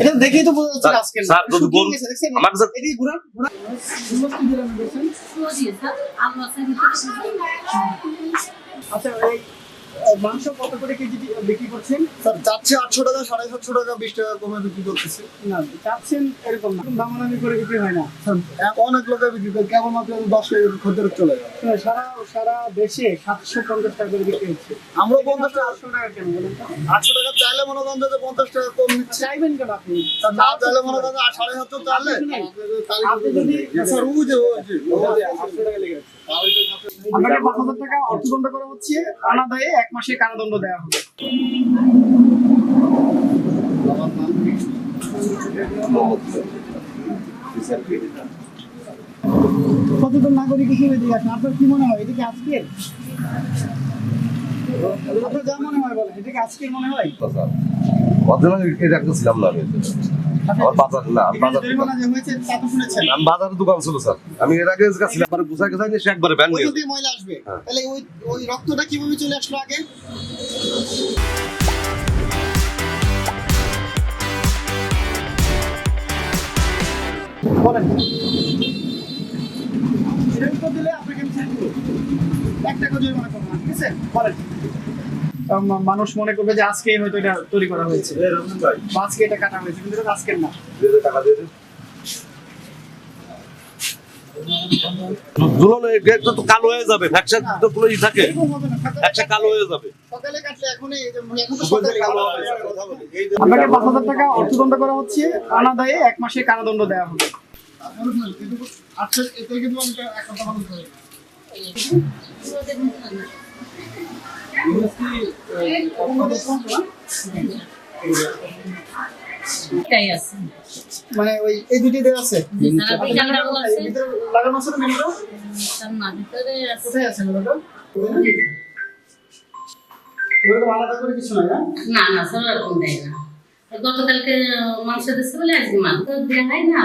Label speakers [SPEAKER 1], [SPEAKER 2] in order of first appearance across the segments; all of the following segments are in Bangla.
[SPEAKER 1] এটা দেখেই তো বোঝা যাচ্ছে
[SPEAKER 2] স্যার,
[SPEAKER 1] আজকে
[SPEAKER 2] স্যার, যদি গরু-
[SPEAKER 1] দেখছেন
[SPEAKER 2] আমার কাছে-
[SPEAKER 1] এই ঘুরান ঘুরান। আচ্ছা মাংস কত করে কেজি বিক্রি করছেন?
[SPEAKER 3] স্যার যাচ্ছে আটশো টাকা সাড়ে সাতশো টাকা বিশ টাকা কমে বিক্রি করতেছে।
[SPEAKER 1] না চাচ্ছেন এরকম না। দামাদামি করে বিক্রি হয় না।
[SPEAKER 3] অনেক লোকে বিক্রি করে কেবলমাত্র দশ খদ্দের চলে যাবে
[SPEAKER 1] সারা সারা দেশে সাতশো পঞ্চাশ টাকা করে বিক্রি হচ্ছে।
[SPEAKER 3] আমরা পঞ্চাশ টাকা
[SPEAKER 1] আটশো টাকা কেন বলেন
[SPEAKER 3] আটশো টাকা চাইলে মনে করেন যে পঞ্চাশ টাকা কম
[SPEAKER 1] চাইবেন কেন আপনি?
[SPEAKER 3] না চাইলে মনে করেন সাড়ে সাতশো চাইলে
[SPEAKER 1] আপনি যদি
[SPEAKER 3] স্যার যে ওই যে
[SPEAKER 1] আটশো টাকা লেগে যাচ্ছে আপনাকে পাঁচ হাজার টাকা অর্থদণ্ড করা হচ্ছে। অনাদায়ে এক মাসের কারাদণ্ড দেওয়া হবে। সচেতন নাগরিক হিসেবে দিয়ে আসেন। আপনার কি মনে হয়? এটা কি আজকের? আপনার যা মনে হয় বলেন, এটা কি আজকের মনে হয়?
[SPEAKER 2] অর্ধেক এটা একটা ছিলাম না আমার বাজার না বাজার
[SPEAKER 1] জরিমানা যে হয়েছে তা তো শুনেছেন।
[SPEAKER 2] আমি বাজারের দোকান ছিল স্যার। আমি এর আগে গেছিলাম আমার গুছাই গেছাই সে একবারে ব্যান
[SPEAKER 1] ওই ময়লা আসবে।
[SPEAKER 2] হ্যাঁ।
[SPEAKER 1] তাহলে ওই ওই রক্তটা কীভাবে চলে আসলো আগে? বলেন। দিলে আপনাকে আমি ছেড়ে দেবো। এক টাকা জরিমানা করব ঠিক আছে? বলেন। মানুষ মনে করবে যে আজকেই হয়তো এটা তৈরি করা হয়েছে। আজকে। এটা কাটা হয়েছে কিন্তু এটা আজকের না।
[SPEAKER 2] তো কালো হয়ে যাবে ফ্যাকচার তো কোনো থাকে। একটা কালো হয়ে যাবে।
[SPEAKER 1] সকালে কাটলে এখনই মানে আপনাকে পাঁচ হাজার টাকা অর্থদণ্ড করা হচ্ছে অনাদায়ে এক মাসের কারাদণ্ড দেওয়া হবে।
[SPEAKER 3] আচ্ছা এতে কিন্তু আমি
[SPEAKER 1] মানে ওই এই দুটি দেওয়া আছে?
[SPEAKER 4] বিকালটা আছে।
[SPEAKER 1] লাগানো আছে না মেনুটা
[SPEAKER 4] তার না ভিতরে আছে।
[SPEAKER 1] কোথায় আছে মেনুটা আলাদা করে কিছু না?
[SPEAKER 4] না না স্যার এরকম দেয় না। গতকালকে মাংস দিচ্ছে বলে আজকে মাংস দেওয়া হয় না।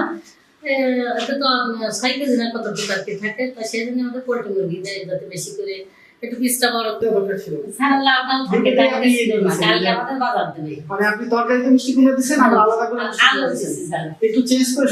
[SPEAKER 4] এটা তো ছয় কেজি না কত থাকে তো সেই জন্য আমাদের পোল্ট্রি মুরগি দেয় যাতে বেশি করে একটু পিসটা বড়
[SPEAKER 1] দরকার ছিল।
[SPEAKER 4] স্যার লাউটাও থাকে কালকে আমাদের বাজার দেবে।
[SPEAKER 1] মানে আপনি তরকারিতে মিষ্টি কুমড়া দিচ্ছেন আর আলাদা করে
[SPEAKER 4] আলু দিবেন
[SPEAKER 1] একটু চেঞ্জ করে